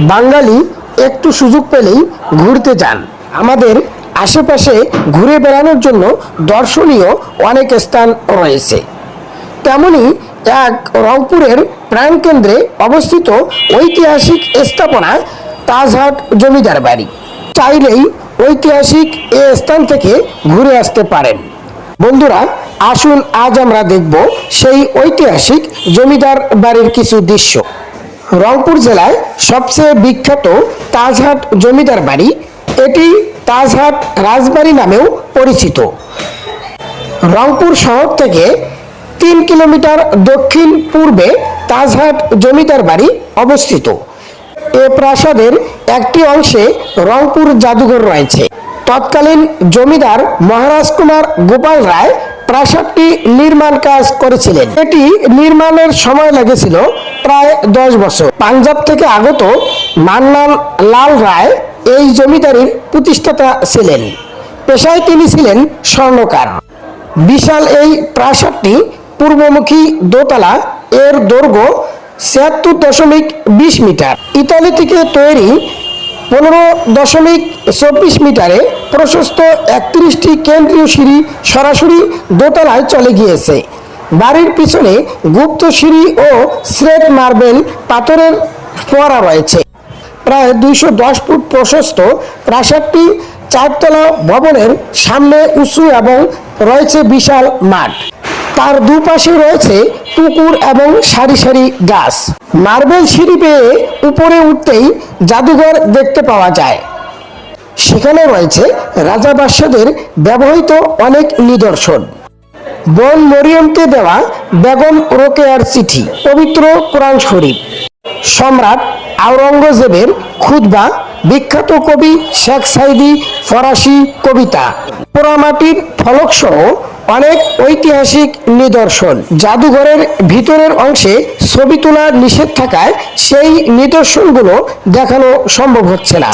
বাঙালি একটু সুযোগ পেলেই ঘুরতে যান। আমাদের আশেপাশে ঘুরে বেড়ানোর জন্য দর্শনীয় অনেক স্থান রয়েছে। তেমনি এক রংপুরের প্রাণকেন্দ্রে অবস্থিত ঐতিহাসিক স্থাপনা তাজহাট জমিদার বাড়ি। চাইলেই ঐতিহাসিক এ স্থান থেকে ঘুরে আসতে পারেন। বন্ধুরা, আসুন আজ আমরা দেখব সেই ঐতিহাসিক জমিদার বাড়ির কিছু দৃশ্য। রংপুর জেলায় সবচেয়ে বিখ্যাত তাজহাট জমিদার বাড়ি। এটি তাজহাট রাজবাড়ি নামেও পরিচিত। রংপুর শহর থেকে তিন কিলোমিটার দক্ষিণ পূর্বে তাজহাট জমিদার বাড়ি অবস্থিত। এ প্রাসাদের একটি অংশে রংপুর জাদুঘর রয়েছে। তৎকালীন জমিদার মহারাজ কুমার গোপাল রায় প্রাসাদটি নির্মাণ কাজ করেছিলেন। এটি নির্মাণের সময় লেগেছিল প্রায় দশ বছর। পাঞ্জাব থেকে আগত মান্নান লাল রায় এই জমিদারির প্রতিষ্ঠাতা ছিলেন। পেশায় তিনি ছিলেন স্বর্ণকার। বিশাল এই প্রাসাদটি পূর্বমুখী দোতলা এর দৈর্ঘ্য ছিয়াত্তর দশমিক বিশ মিটার। ইতালি থেকে তৈরি পনেরো দশমিক চব্বিশ মিটারে প্রশস্ত একত্রিশটি কেন্দ্রীয় সিঁড়ি সরাসরি দোতলায় চলে গিয়েছে। বাড়ির পিছনে গুপ্ত সিঁড়ি ও স্লেট মার্বেল পাথরের ফোয়ারা রয়েছে। প্রায় দুইশো দশ ফুট প্রশস্ত প্রাসাদটি চারতলা ভবনের সামনে উঁচু এবং রয়েছে বিশাল মাঠ। তার দুপাশে রয়েছে পুকুর এবং সারি সারি গাছ। মার্বেল সিঁড়ি পেয়ে উপরে উঠতেই জাদুঘর দেখতে পাওয়া যায়। সেখানে রয়েছে রাজা ব্যবহৃত অনেক নিদর্শন। বন মরিয়মকে দেওয়া বেগম রোকেয়ার চিঠি, পবিত্র কোরআন শরীফ। সম্রাট আওরঙ্গজেবের খুতবা বিখ্যাত কবি শেখ সাইদি ফরাসি কবিতা। পোড়ামাটির ফলকসহ অনেক ঐতিহাসিক নিদর্শন। জাদুঘরের ভিতরের অংশে ছবি তোলা নিষেধ থাকায় সেই নিদর্শনগুলো দেখানো সম্ভব হচ্ছে না।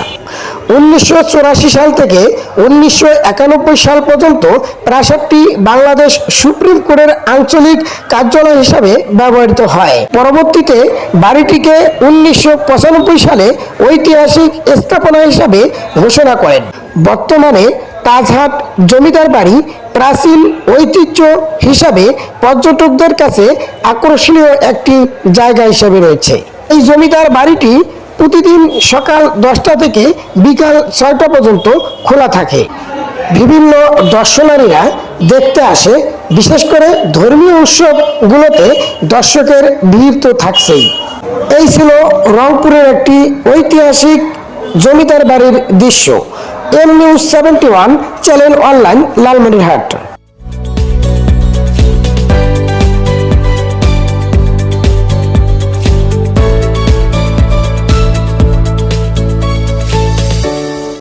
উনিশশো চুরাশি সাল থেকে উনিশশো একানব্বই সাল পর্যন্ত প্রাসাদটি বাংলাদেশ সুপ্রিম কোর্টের আঞ্চলিক কার্যালয় হিসাবে ব্যবহৃত হয়। পরবর্তীতে বাড়িটিকে উনিশশো পঁচানব্বই সালে ঐতিহাসিক স্থাপনা হিসাবে ঘোষণা করেন। বর্তমানে তাজহাট জমিদার বাড়ি প্রাচীন ঐতিহ্য হিসাবে পর্যটকদের কাছে আকর্ষণীয় একটি জায়গা হিসাবে রয়েছে। এই জমিদার বাড়িটি প্রতিদিন সকাল দশটা থেকে বিকাল ছয়টা পর্যন্ত খোলা থাকে। বিভিন্ন দর্শনারীরা দেখতে আসে। বিশেষ করে ধর্মীয় উৎসবগুলোতে দর্শকের ভিড় তো থাকছেই। এই ছিল রংপুরের একটি ঐতিহাসিক জমিদার বাড়ির দৃশ্য। M news seventy one channel online Lalmonirhat